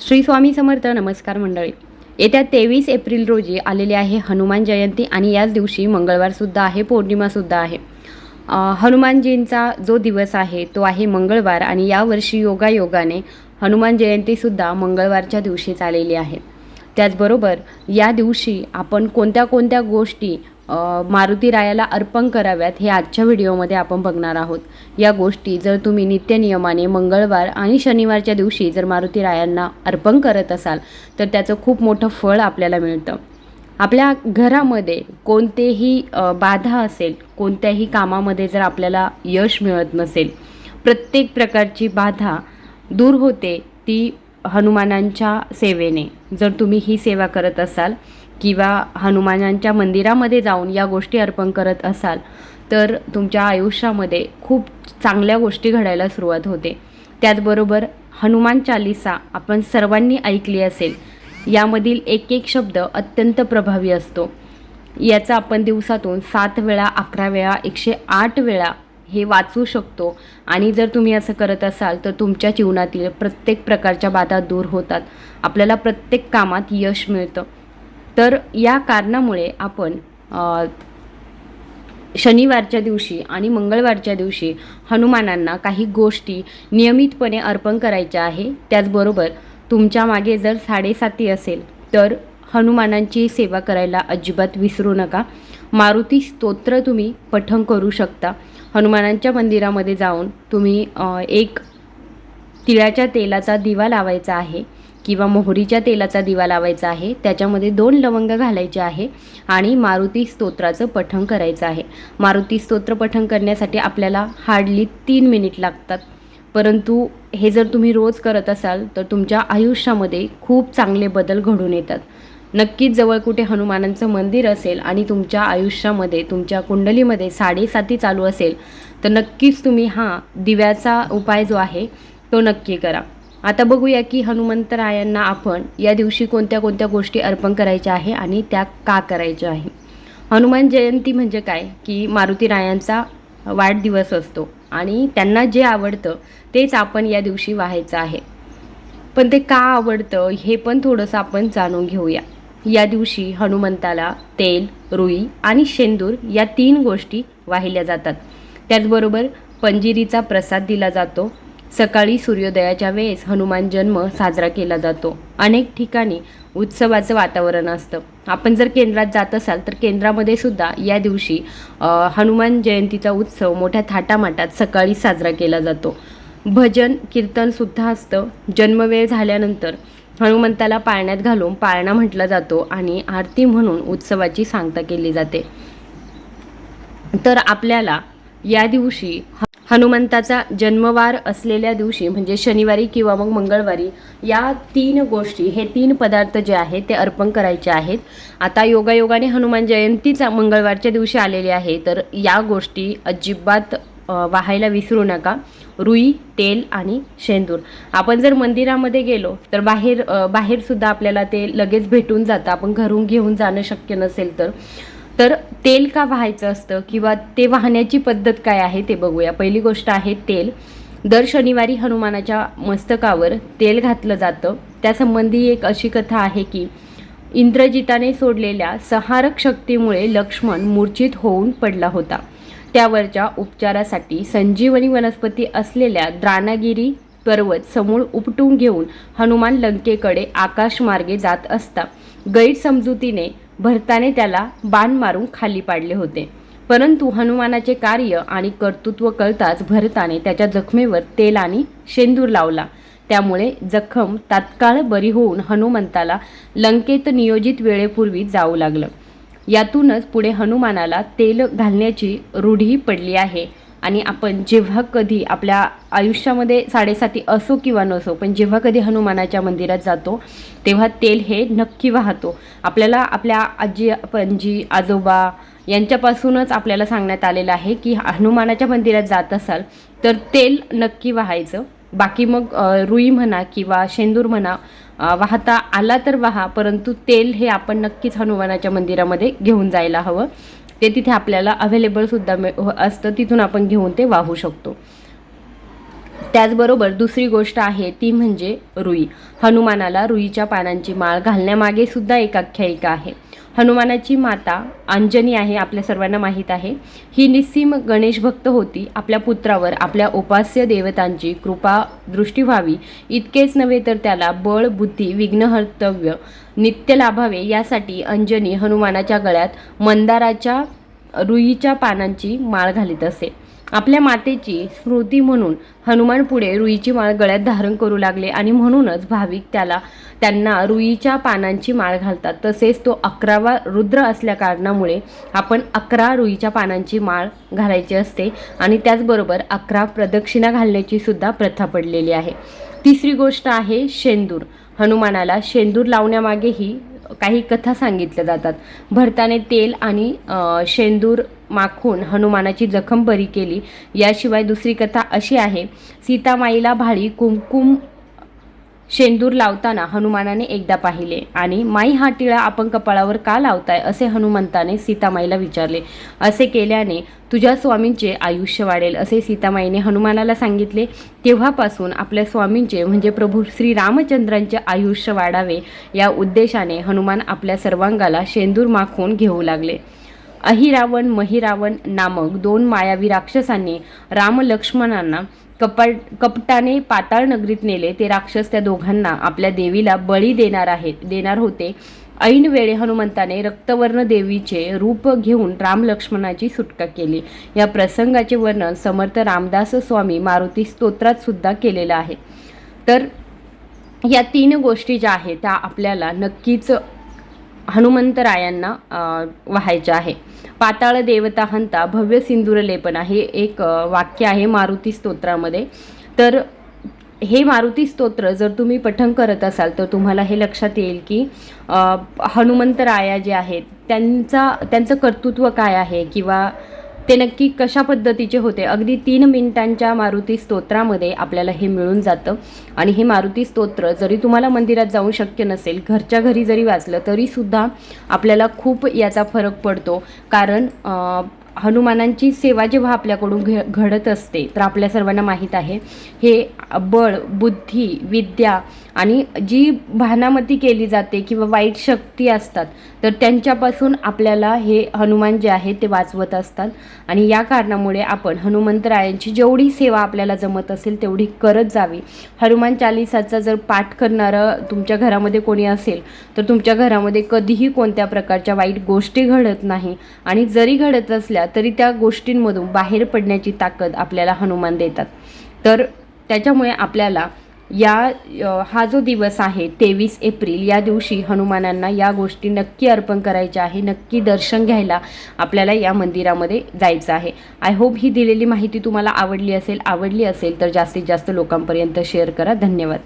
श्री स्वामी समर्थ नमस्कार मंडळी. येत्या तेवीस एप्रिल रोजी आलेली आहे हनुमान जयंती आणि याच दिवशी मंगळवारसुद्धा आहे पौर्णिमासुद्धा आहे. हनुमानजींचा जो दिवस आहे तो आहे मंगळवार आणि यावर्षी योगायोगाने हनुमान जयंतीसुद्धा मंगळवारच्या दिवशीच आलेली आहे. त्याचबरोबर या दिवशी आपण कोणत्या कोणत्या गोष्टी मारुती रायाला अर्पण कराव्यात हे आजच्या व्हिडिओमध्ये आपण बघणार आहोत. या गोष्टी जर तुम्ही नित्यनियमाने मंगळवार आणि शनिवारच्या दिवशी जर मारुती रायांना अर्पण करत असाल तर त्याचं खूप मोठं फळ आपल्याला मिळतं. आपल्या घरामध्ये कोणतेही बाधा असेल कोणत्याही कामामध्ये जर आपल्याला यश मिळत नसेल प्रत्येक प्रकारची बाधा दूर होते ती हनुमानांच्या सेवेने. जर तुम्ही ही सेवा करत असाल किंवा हनुमानांच्या मंदिरामध्ये जाऊन या गोष्टी अर्पण करत असाल तर तुमच्या आयुष्यामध्ये खूप चांगल्या गोष्टी घडायला सुरुवात होते. त्याचबरोबर हनुमान चालिसा आपण सर्वांनी ऐकली असेल यामधील एक एक शब्द अत्यंत प्रभावी असतो. याचा आपण दिवसातून सात वेळा अकरा वेळा एकशे आठ वेळा हे वाचू शकतो. आणि जर तुम्ही असं करत असाल तर तुमच्या जीवनातील प्रत्येक प्रकारच्या बाधा दूर होतात. आपल्याला प्रत्येक कामात यश मिळतं. तर या कारणामुळे आपण शनिवारच्या दिवशी आणि मंगळवारच्या दिवशी हनुमानांना काही गोष्टी नियमितपणे अर्पण करायच्या आहे. त्याचबरोबर तुमच्या मागे जर साडेसाती असेल तर हनुमानांची सेवा करायला अजिबात विसरू नका. मारुती स्तोत्र तुम्ही पठण करू शकता. हनुमानांच्या मंदिरामध्ये जाऊन तुम्ही एक तिळाच्या तेलाचा दिवा लावायचा आहे. किंवा मोहरीच्या तेलाचा दिवा लावायचा आहे त्याच्यामध्ये दोन लवंग घालायचे आहे आणि मारुती स्तोत्राचं पठण करायचं आहे. मारुती स्तोत्र पठण करण्यासाठी आपल्याला हार्डली तीन मिनिट लागतात. परंतु हे जर तुम्ही रोज करत असाल तर तुमच्या आयुष्यामध्ये खूप चांगले बदल घडून येतात. नक्कीच जवळ कुठे हनुमानांचं मंदिर असेल आणि तुमच्या आयुष्यामध्ये तुमच्या कुंडलीमध्ये साडेसाती चालू असेल तर नक्कीच तुम्ही हा दिव्याचा उपाय जो आहे तो नक्की करा. आता बघूया की हनुमंतरायांना आपण या दिवशी कोणत्या कोणत्या गोष्टी अर्पण करायच्या आहे आणि त्या का करायच्या आहे? हनुमान जयंती म्हणजे काय? की मारुती रायांचा वाढदिवस असतो आणि त्यांना जे आवडतं तेच आपण या दिवशी व्हायचं आहे. पण ते का आवडतं हे पण थोडंसं आपण जाणून घेऊया. या दिवशी हनुमंताला तेल रुई आणि शेंदूर या तीन गोष्टी वाहिल्या जातात. त्याचबरोबर पंजिरीचा प्रसाद दिला जातो सकाळी सूर्योदयाच्या वेळेस हनुमान जन्म साजरा केला जातो. अनेक ठिकाणी उत्सवाचं वातावरण असतं. आपण जर केंद्रात जात असाल तर केंद्रामध्ये सुद्धा या दिवशी हनुमान जयंतीचा उत्सव मोठ्या थाटामाटात सकाळी साजरा केला जातो. भजन कीर्तनसुद्धा असतं. जन्मवेळ झाल्यानंतर हनुमंताला पाळण्यात घालून पाळणा म्हटला जातो आणि आरती म्हणून उत्सवाची सांगता केली जाते. तर आपल्याला या दिवशी हनुमंताचा जन्मवार असलेल्या दिवशी म्हणजे शनिवारी किंवा मग मंगळवारी या तीन गोष्टी हे तीन पदार्थ जे आहेत ते अर्पण करायचे आहेत. आता योगायोगाने हनुमान जयंतीचा मंगळवारच्या दिवशी आलेली आहे तर या गोष्टी अजिबात वाहायला विसरू नका. रुई तेल आणि शेंदूर. आपण जर मंदिरामध्ये गेलो तर बाहेर बाहेरसुद्धा आपल्याला ते लगेच भेटून जातं. आपण घरून घेऊन जाणं शक्य नसेल तर. तर तेल का वाहायचं असतं? किंवा ते वाहण्याची पद्धत काय आहे ते बघूया. पहिली गोष्ट आहे तेल. दर शनिवारी हनुमानाच्या मस्तकावर तेल घातलं जातं. त्यासंबंधी एक अशी कथा आहे की इंद्रजिताने सोडलेल्या सहारक शक्तीमुळे लक्ष्मण मूर्छित होऊन पडला होता. त्यावरच्या उपचारासाठी संजीवनी वनस्पती असलेल्या द्रानागिरी पर्वत समूळ उपटून घेऊन हनुमान लंकेकडे आकाशमार्गे जात असता. गैरसमजुतीने भरताने त्याला बाण मारून खाली पाडले होते. परंतु हनुमानाचे कार्य आणि कर्तृत्व कळताच भरताने त्याच्या जखमेवर तेल आणि शेंदूर लावला. त्यामुळे जखम तात्काळ बरी होऊन हनुमंताला लंकेत नियोजित वेळेपूर्वी जाऊ लागलं. यातूनच पुढे हनुमानाला तेल घालण्याची रूढी पडली आहे. आणि आपण जेव्हा कधी आपल्या आयुष्यामध्ये साडेसाती असो किंवा नसो पण जेव्हा कधी हनुमानाच्या मंदिरात जातो तेव्हा तेल हे नक्की वाहतो. आपल्याला आपल्या आजी पणजी आजोबा यांच्यापासूनच आपल्याला सांगण्यात आलेलं आहे की हनुमानाच्या मंदिरात जात असाल तर तेल नक्की वाहायचं. बाकी मग रुई म्हणा किंवा शेंदूर म्हणा वाहता आला तर वाहा परंतु तेल हे आपण नक्कीच हनुमानाच्या मंदिरामध्ये घेऊन जायला हवं. ते तिथे आपल्याला अवेलेबल सुद्धा मिळ- असतं. तिथून आपण घेऊन ते वाहू शकतो. त्याचबरोबर दुसरी गोष्ट आहे ती म्हणजे रुई. हनुमानाला रुईच्या पानांची माळ घालण्यामागे सुद्धा एक आख्यायिका आहे. हनुमानाची माता अंजनी आहे आपल्या सर्वांना माहीत आहे. ही निस्सीम गणेश भक्त होती. आपल्या पुत्रावर आपल्या उपास्य देवतांची कृपा दृष्टी व्हावी. इतकेच नव्हे तर त्याला बळ बुद्धी विघ्नहर्तव्य नित्य लाभावे यासाठी अंजनी हनुमानाच्या गळ्यात मंदाराच्या रुईच्या पानांची माळ घालीत असे. आपल्या मातेची स्मृती म्हणून हनुमान पुढे रुईची माळ गळ्यात धारण करू लागले आणि म्हणूनच भाविक त्याला त्यांना रुईच्या पानांची माळ घालतात. तसेच तो अकरावा रुद्र असल्या कारणामुळे आपण अकरा रुईच्या पानांची माळ घालायची असते आणि त्याचबरोबर अकरा प्रदक्षिणा घालण्याची सुद्धा प्रथा पडलेली आहे. तिसरी गोष्ट आहे शेंदूर. हनुमानाला शेंदूर लावण्यामागेही काही कथा सांगितल्या जातात. भरताने तेल आणि शेंदूर माखून हनुमानाची जखम बरी केली. याशिवाय दुसरी कथा अशी आहे सीतामाईला भाळी कुमकुम शेंदूर लावताना हनुमानाने एकदा पाहिले आणि माई हा टिळा आपण कपाळावर का लावताय? असे हनुमंताने सीतामाईला विचारले. असे केल्याने तुझ्या स्वामींचे आयुष्य वाढेल असे सीतामाईने हनुमानाला सांगितले. तेव्हापासून आपल्या स्वामींचे म्हणजे प्रभू श्री रामचंद्रांचे आयुष्य वाढावे या उद्देशाने हनुमान आपल्या सर्वांगाला शेंदूर माखून घेऊ लागले. अहिरावण महिरावण नामक दोन मायावी राक्षसांनी राम लक्ष्मणांना कपटाने पाताळ नगरीत नेले. ते राक्षस त्या दोघांना आपल्या देवीला बळी देणार आहेत. देणार होते. ऐन वेळे हनुमंताने रक्तवर्ण देवीचे रूप घेऊन राम लक्ष्मणाची सुटका केली. या प्रसंगाचे वर्णन समर्थ रामदास स्वामी मारुती स्तोत्रात सुद्धा केलेलं आहे. तर या तीन गोष्टी ज्या आहेत त्या आपल्याला नक्कीच हनुमंतरायांना अ, व्हायच्या आहे. पाताळ देवता हंता भव्य सिंदूर लेपना हे एक वाक्य आहे मारुती स्तोत्रामध्ये. तर हे मारुती स्तोत्र जर तुम्ही पठण करत असाल तर तुम्हाला हे लक्षात येईल की हनुमंतराया जे आहेत त्यांचा त्यांचं कर्तृत्व काय आहे? किंवा ते नक्की कशा पद्धतीचे होते? अगदी तीन मिनिटांच्या मारुती स्तोत्रामध्ये आपल्याला हे मिळून जातं. आणि हे मारुती स्तोत्र जरी तुम्हाला मंदिरात जाऊन शक्य नसेल घरच्या घरी जरी वाचलं तरीसुद्धा आपल्याला खूप याचा फरक पडतो. कारण हनुमानांची सेवा जेव्हा आपल्याकडून घ घडत असते तर आपल्या सर्वांना माहीत आहे. हे बळ बुद्धी विद्या आणि जी भानामती केली जाते किंवा वाईट शक्ती असतात तर त्यांच्यापासून आपल्याला हे हनुमान जे आहे ते वाचवत असतात. आणि या कारणामुळे आपण हनुमंतरायांची जेवढी सेवा आपल्याला जमत असेल तेवढी करत जावी. हनुमान चालिसाचा जर पाठ करणारं तुमच्या घरामध्ये कोणी असेल तर तुमच्या घरामध्ये कधीही कोणत्या प्रकारच्या वाईट गोष्टी घडत नाही. आणि जरी घडत असल्या तरी त्या गोष्टींमधून बाहेर पडण्याची ताकद आपल्याला हनुमान देतात. तर त्याच्यामुळे आपल्याला या हा जो दिवस आहे तेवीस एप्रिल या दिवशी हनुमानांना या गोष्टी नक्की अर्पण करायच्या आहे नक्की दर्शन घ्यायला आपल्याला या मंदिरामध्ये जायचं आहे. आय होप ही दिलेली माहिती तुम्हाला आवडली असेल आवडली असेल तर जास्तीत जास्त लोकांपर्यंत शेअर करा. धन्यवाद.